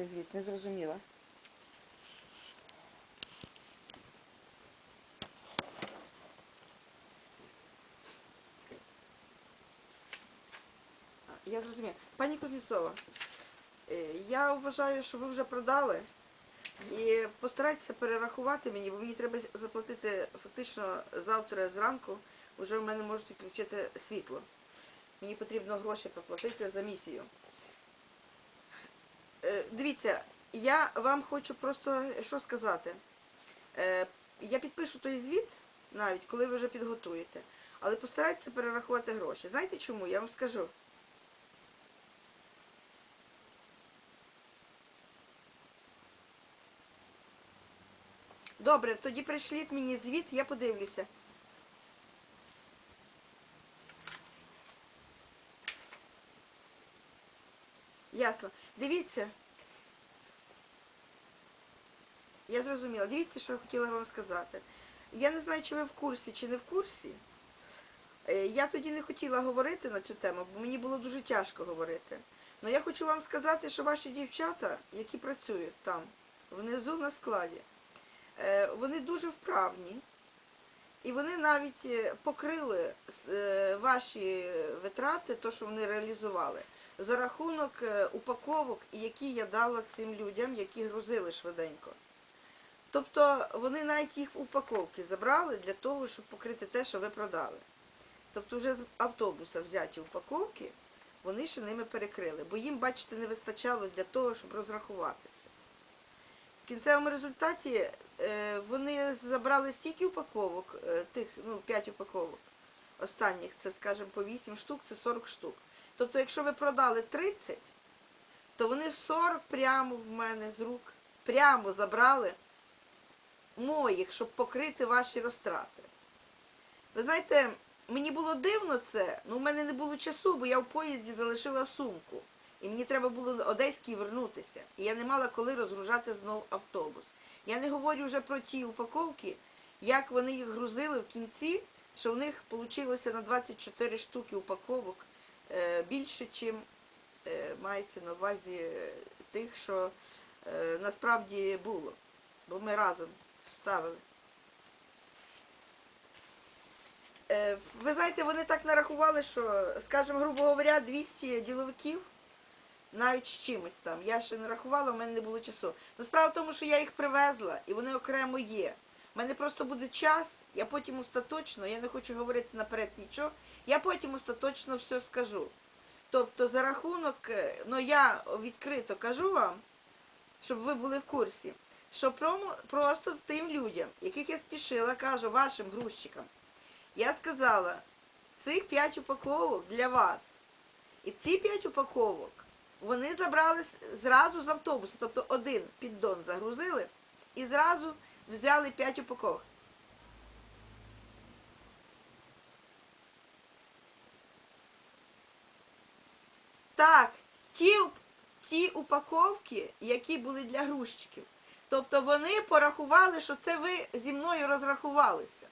показати звіт? Не зрозуміла. Я зрозуміла. Пані Кузнєцова, е, я вважаю, що ви вже продали. І постарайтеся перерахувати мені, бо мені треба заплатити фактично завтра зранку, вже в мене можуть відключити світло. Мені потрібно гроші поплатити за місію. Е, Дивіться, я вам хочу просто що сказати. Е, Я підпишу той звіт, навіть коли ви вже підготуєте, але постарайтеся перерахувати гроші. Знаєте чому? Я вам скажу. Добре, тоді прийшліть мені звіт, я подивлюся. Ясно. Дивіться. Я зрозуміла. Дивіться, що я хотіла вам сказати. Я не знаю, чи ви в курсі, чи не в курсі. Е, Я тоді не хотіла говорити на цю тему, бо мені було дуже тяжко говорити. Але я хочу вам сказати, що ваші дівчата, які працюють там, внизу на складі, е, вони дуже вправні. І вони навіть е, покрили ваші витрати, то, що вони реалізували, за рахунок е, упаковок, які я дала цим людям, які грузили швиденько. Тобто вони навіть їх упаковки забрали для того, щоб покрити те, що ви продали. Тобто вже з автобуса взяті упаковки, вони ще ними перекрили, бо їм, бачите, не вистачало для того, щоб розрахуватися. В кінцевому результаті е, вони забрали стільки упаковок, е, тих, ну, 5 упаковок останніх, це, скажімо, по 8 штук, це 40 штук. Тобто, якщо ви продали 30, то вони в 40 прямо в мене з рук, прямо забрали моїх, щоб покрити ваші розтрати. Ви знаєте, мені було дивно це, але в мене не було часу, бо я в поїзді залишила сумку. І мені треба було Одеській вернутися. І я не мала коли розгружати знову автобус. Я не говорю вже про ті упаковки, як вони їх грузили в кінці, що в них вийшло на 24 штуки упаковок більше, чим е, мається на увазі тих, що е, насправді було. Бо ми разом вставили. Е, Ви знаєте, вони так нарахували, що, скажімо, грубо говоря, 200 діловиків, навіть з чимось там. Я ще не рахувала, в мене не було часу. Но справа в тому, що я їх привезла, і вони окремо є. У мене просто буде час, я потім остаточно, я не хочу говорити наперед нічого, я потім остаточно все скажу. Тобто за рахунок, е, ну я відкрито кажу вам, щоб ви були в курсі, що промо- просто тим людям, яких я спішила, кажу, вашим грузчикам, я сказала, цих 5 упаковок для вас. І ці 5 упаковок вони забрали зразу з автобуса, тобто один піддон загрузили і зразу взяли 5 упаковок. Так, ті, ті упаковки, які були для грузчиків. Тобто вони порахували, що це ви зі мною розрахувалися.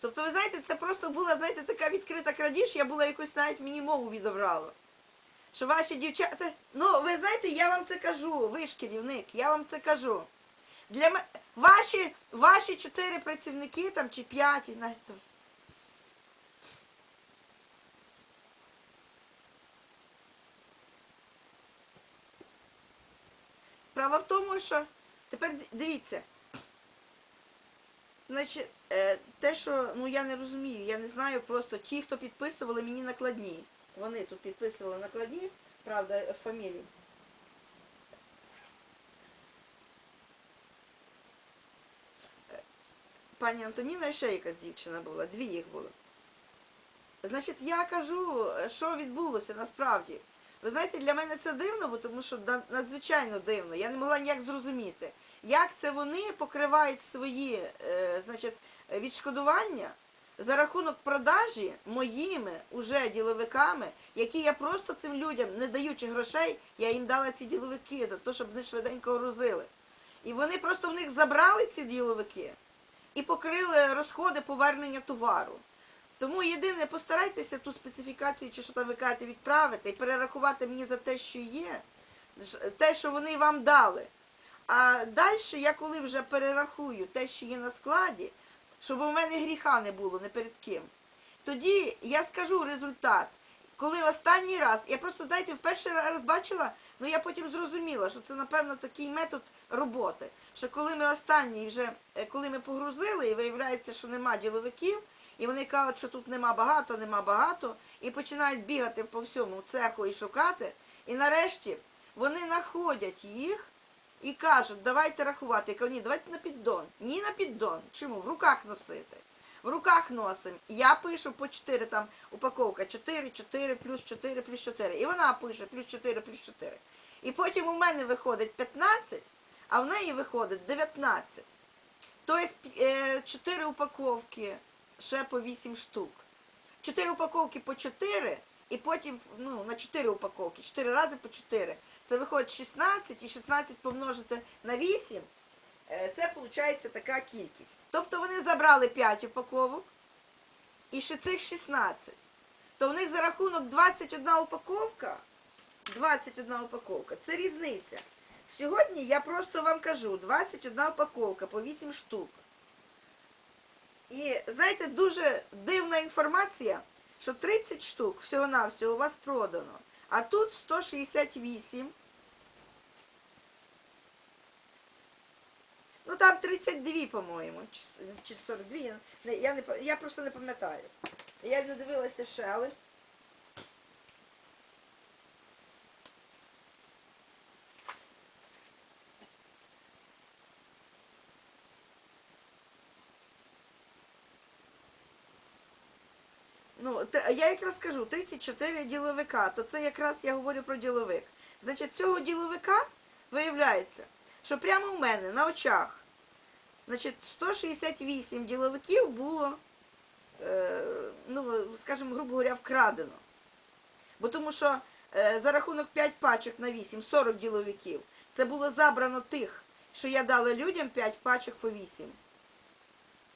Тобто, ви знаєте, це просто була, знаєте, така відкрита крадіж, я була якось навіть мені мову відобрала. Що ваші дівчата. Ну, ви знаєте, я вам це кажу, ви ж керівник, я вам це кажу. Для ваші, ваші чотири працівники там чи п'ять, знаєте. Що тепер дивіться. Значить, е, те, що ну я не розумію, я не знаю просто ті, хто підписували мені накладні. Вони тут підписували накладні, правда, фамілії. Е, Пані Антоніна ще якась дівчина була, дві їх було. Значить, я кажу, що відбулося насправді. Ви знаєте, для мене це дивно, тому що надзвичайно дивно. Я не могла ніяк зрозуміти, як це вони покривають свої е, відшкодування за рахунок продажі моїми уже діловиками, які я просто цим людям, не даючи грошей, я їм дала ці діловики за те, щоб вони швиденько грузили. І вони просто в них забрали ці діловики і покрили розходи повернення товару. Тому єдине, постарайтеся ту специфікацію, чи що там ви кажете, відправити і перерахувати мені за те, що є. Те, що вони вам дали. А далі я коли вже перерахую те, що є на складі, щоб у мене гріха не було не перед ким. Тоді я скажу результат. Коли останній раз, я просто, знаєте, в перший раз бачила, ну я потім зрозуміла, що це, напевно, такий метод роботи. Що коли ми останній вже, е, коли ми погрузили, і виявляється, що нема діловиків, і вони кажуть, що тут нема багато, нема багато, і починають бігати по всьому цеху і шукати. І нарешті вони знаходять їх і кажуть, давайте рахувати. Я кажу, ні, давайте на піддон. Ні на піддон. Чому? В руках носити. В руках носимо. Я пишу по 4, там упаковка 4, 4, плюс 4, плюс 4. І вона пише плюс 4, плюс 4. І потім у мене виходить 15, а в неї виходить 19. Тобто 4 упаковки ще по 8 штук. 4 упаковки по 4, і потім ну, на 4 упаковки, 4 рази по 4. Це виходить 16, і 16 помножити на 8, е, це виходить така кількість. Тобто вони забрали 5 упаковок, і ще цих 16. То в них за рахунок 21 упаковка, 21 упаковка, це різниця. Сьогодні я просто вам кажу, 21 упаковка по 8 штук. І знаєте, дуже дивна інформація, що 30 штук всього-навсього у вас продано. А тут 168. Ну там 32, по-моєму, чи 42. Я, не- я, просто не пам'ятаю. Я не дивилася ще, але. Ну, те- я якраз кажу, 34 діловика, то це якраз я говорю про діловик. Значить, цього діловика виявляється, що прямо в мене на очах, значить, 168 діловиків було, е, ну, скажімо, грубо говоря, вкрадено. Бо тому що е, за рахунок 5 пачок на 8, 40 діловиків, це було забрано тих, що я дала людям 5 пачок по 8.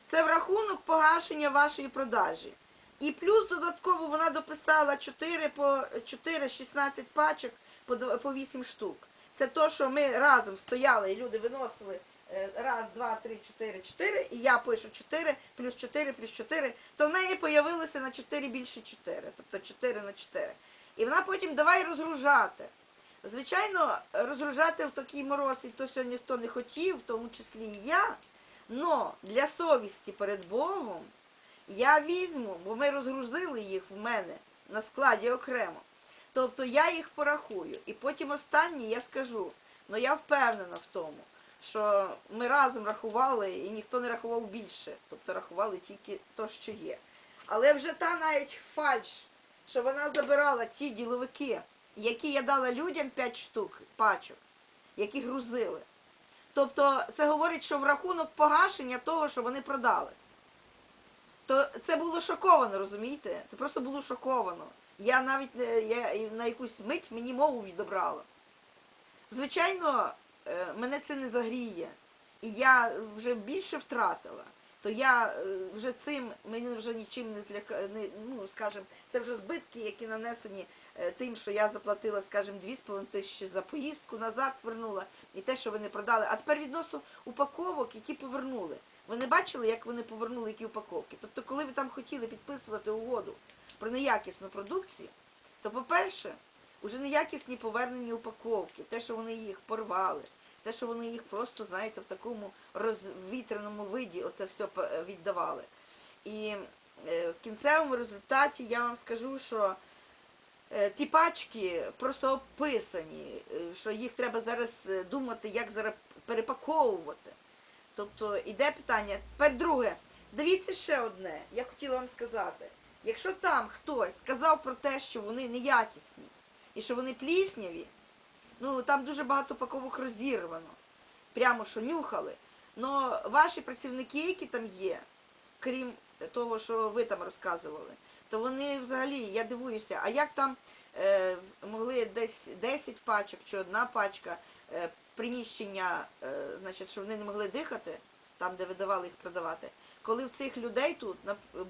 Це в рахунок погашення вашої продажі. І плюс додатково вона дописала 4 по 4, 16 пачок по, дв- по 8 штук. Це то, що ми разом стояли і люди виносили е, раз, два, три, чотири, чотири, і я пишу 4, плюс 4, плюс 4, то в неї появилося на 4 більше 4, тобто 4 на 4. І вона потім давай розгружати. Звичайно, розгружати в такий мороз, і то сьогодні ніхто не хотів, в тому числі і я. Но для совісті перед Богом я візьму, бо ми розгрузили їх в мене на складі окремо. Тобто я їх порахую. І потім останні я скажу, ну я впевнена в тому, що ми разом рахували і ніхто не рахував більше. Тобто рахували тільки то, що є. Але вже та навіть фальш, що вона забирала ті діловики, які я дала людям 5 штук пачок, які грузили. Тобто це говорить, що в рахунок погашення того, що вони продали. То це було шоковано, розумієте? Це просто було шоковано. Я навіть я, на якусь мить мені мову відобрала. Звичайно, е, мене це не загріє. І я вже більше втратила. То я е, вже цим мені вже нічим не зляка, не, ну, скажімо, це вже збитки, які нанесені е, тим, що я заплатила, скажімо, 2,5 тисячі за поїздку, назад вернула, і те, що вони продали. А тепер відносно упаковок, які повернули. Ви не бачили, як вони повернули які упаковки? Тобто, коли ви там хотіли підписувати угоду про неякісну продукцію, то, по-перше, вже неякісні повернені упаковки, те, що вони їх порвали, те, що вони їх просто, знаєте, в такому розвітреному виді оце все віддавали. І е, в кінцевому результаті я вам скажу, що е, ті пачки просто описані, е, що їх треба зараз е, думати, як зараз перепаковувати. Тобто іде питання. Тепер друге, дивіться ще одне, я хотіла вам сказати. Якщо там хтось сказав про те, що вони неякісні і що вони плісняві, ну там дуже багато паковок розірвано, прямо що нюхали. Но ваші працівники, які там є, крім того, що ви там розказували, то вони взагалі, я дивуюся, а як там е, могли десь 10 пачок чи одна пачка е, приміщення, е, значить, що вони не могли дихати, там, де видавали їх продавати, коли в цих людей тут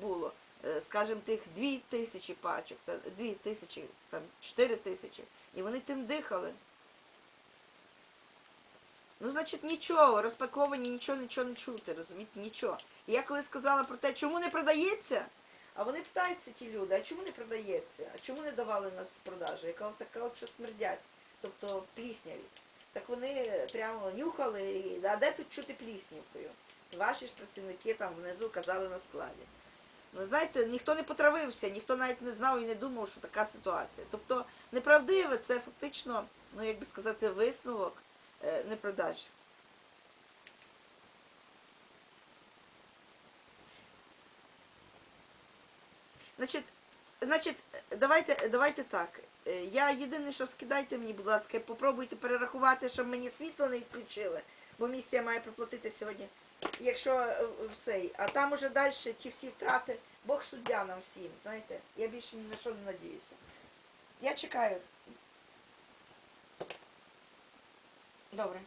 було, е, скажімо, тих 2 тисячі пачок, та 2 тисячі, там 4 тисячі, і вони тим дихали. Ну, значить, нічого, розпаковані, нічого, нічого не чути, розумієте, нічого. І я коли сказала про те, чому не продається, а вони питаються ті люди, а чому не продається? А чому не давали на ці продажі? Яка така от, що смердять, тобто плісняві. Так вони прямо нюхали, і, а де тут чути пліснюкою? Ваші ж працівники там внизу казали на складі. Ну, знаєте, ніхто не потравився, ніхто навіть не знав і не думав, що така ситуація. Тобто неправдиве це фактично, ну як би сказати, висновок е, Значить, значить, давайте, давайте так. Е, Я єдине, що скидайте мені, будь ласка, попробуйте перерахувати, щоб мені світло не відключили, бо місія має проплатити сьогодні. Якщо е, в цей, а там уже далі ті всі втрати, Бог суддя нам всім, знаєте, я більше ні на що не надіюся. Я чекаю. Добре.